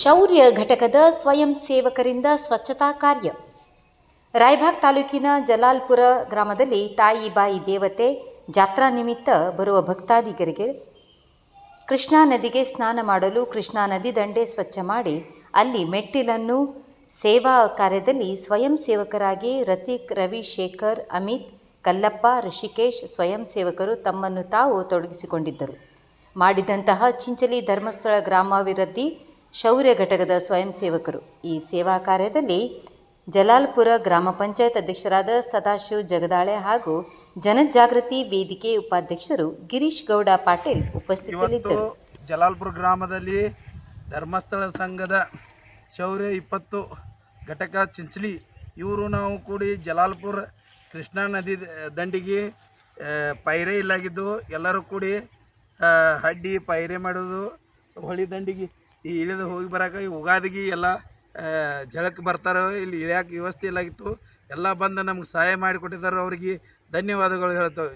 ಶೌರ್ಯ ಘಟಕದ ಸ್ವಯಂ ಸೇವಕರಿಂದ ಸ್ವಚ್ಛತಾ ಕಾರ್ಯ. ರಾಯಭಾಗ್ ತಾಲೂಕಿನ ಜಲಾಲ್ಪುರ ಗ್ರಾಮದಲ್ಲಿ ತಾಯಿ ಬಾಯಿ ದೇವತೆ ಜಾತ್ರಾ ನಿಮಿತ್ತ ಬರುವ ಭಕ್ತಾದಿಗರಿಗೆ ಕೃಷ್ಣಾ ನದಿಗೆ ಸ್ನಾನ ಮಾಡಲು ಕೃಷ್ಣಾ ನದಿ ದಂಡೆ ಸ್ವಚ್ಛ ಮಾಡಿ ಅಲ್ಲಿ ಮೆಟ್ಟಿಲನ್ನು ಸೇವಾ ಕಾರ್ಯದಲ್ಲಿ ಸ್ವಯಂ ಸೇವಕರಾಗಿ ರತಿಕ್, ರವಿ, ಶೇಖರ್, ಅಮಿತ್, ಕಲ್ಲಪ್ಪ, ಋಷಿಕೇಶ್ ಸ್ವಯಂ ಸೇವಕರು ತಮ್ಮನ್ನು ತಾವು ತೊಡಗಿಸಿಕೊಂಡಿದ್ದರು. ಮಾಡಿದಂತಹ ಚಿಂಚಲಿ ಧರ್ಮಸ್ಥಳ ಗ್ರಾಮಾಭಿವೃದ್ಧಿ ಶೌರ್ಯ ಘಟಕದ ಸ್ವಯಂ ಸೇವಕರು. ಈ ಸೇವಾ ಕಾರ್ಯದಲ್ಲಿ ಜಲಾಲ್ಪುರ ಗ್ರಾಮ ಪಂಚಾಯತ್ ಅಧ್ಯಕ್ಷರಾದ ಸದಾಶಿವ್ ಜಗದಾಳೆ ಹಾಗೂ ಜನಜಾಗೃತಿ ವೇದಿಕೆ ಉಪಾಧ್ಯಕ್ಷರು ಗಿರೀಶ್ ಗೌಡ ಪಾಟೀಲ್ ಉಪಸ್ಥಿತರಿದ್ದರು. ಜಲಾಲ್ಪುರ ಗ್ರಾಮದಲ್ಲಿ ಧರ್ಮಸ್ಥಳ ಸಂಘದ ಶೌರ್ಯ ಇಪ್ಪತ್ತು ಘಟಕ ಚಿಂಚಲಿ, ಇವರು ನಾವು ಕೂಡಿ ಜಲಾಲ್ಪುರ ಕೃಷ್ಣಾ ನದಿ ದಂಡಿಗೆ ಪೈರೆ ಇಲ್ಲಾಗಿದ್ದು ಎಲ್ಲರೂ ಕೂಡಿ ಹಡ್ಡಿ ಪೈರೆ ಮಾಡೋದು ಹೊಳಿ ದಂಡಿಗೆ ಈ ಇಳಿದು ಹೋಗಿ ಬರೋಕೆ ಈ ಉಗಾದಿಗೆ ಎಲ್ಲ ಜಳಕ್ಕೆ ಬರ್ತಾರೆ ಇಲ್ಲಿ ಇಳಿಯಾಕೆ ವ್ಯವಸ್ಥೆ ಇಲ್ಲಾಗಿತ್ತು ಎಲ್ಲ ಬಂದು ನಮ್ಗೆ ಸಹಾಯ ಮಾಡಿಕೊಟ್ಟಿದ್ದಾರೆ ಅವರಿಗೆ. ಧನ್ಯವಾದಗಳು ಹೇಳ್ತೇವೆ.